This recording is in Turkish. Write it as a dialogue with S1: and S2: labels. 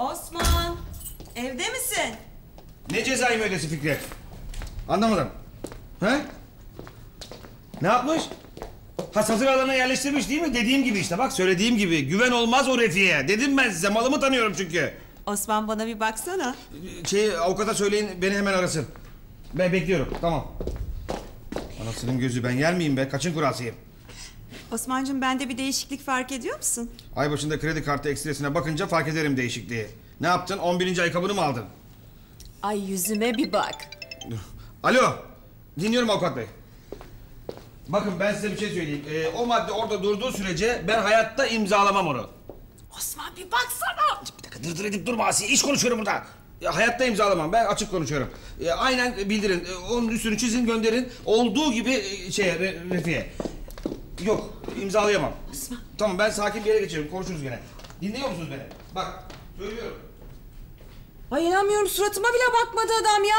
S1: Osman, evde misin?
S2: Ne cezai müeydesi Fikret? Anlamadım. He? Ne yapmış? Ha satır alanına yerleştirmiş değil mi? Dediğim gibi işte bak söylediğim gibi. Güven olmaz o refiye. Dedim ben size malımı tanıyorum çünkü.
S1: Osman bana bir baksana.
S2: Şey avukata söyleyin beni hemen arasın. Ben bekliyorum tamam. Anasının gözü ben yer miyim be? Kaçın kurasıyım?
S1: Osman'cığım bende bir değişiklik fark ediyor musun?
S2: Ay başında kredi kartı ekstresine bakınca fark ederim değişikliği. Ne yaptın? 11. ayakkabını mı aldın?
S1: Ay yüzüme bir bak.
S2: Alo. Dinliyorum avukat bey. Bakın ben size bir şey söyleyeyim. Ee, o madde orada durduğu sürece ben hayatta imzalamam onu.
S1: Osman bir baksana.
S2: Bir dakika dırdır edip durma Asiye. İş konuşuyorum burada. Ya, hayatta imzalamam. Ben açık konuşuyorum. E, aynen bildirin. E, onun üstünü çizin gönderin. Olduğu gibi e, şeye Re- Refi'ye. Yok imzalayamam. Tamam ben sakin bir yere geçerim. Konuşuruz gene. Dinliyor musunuz beni? Bak söylüyorum.
S1: Ay inanmıyorum suratıma bile bakmadı adam ya.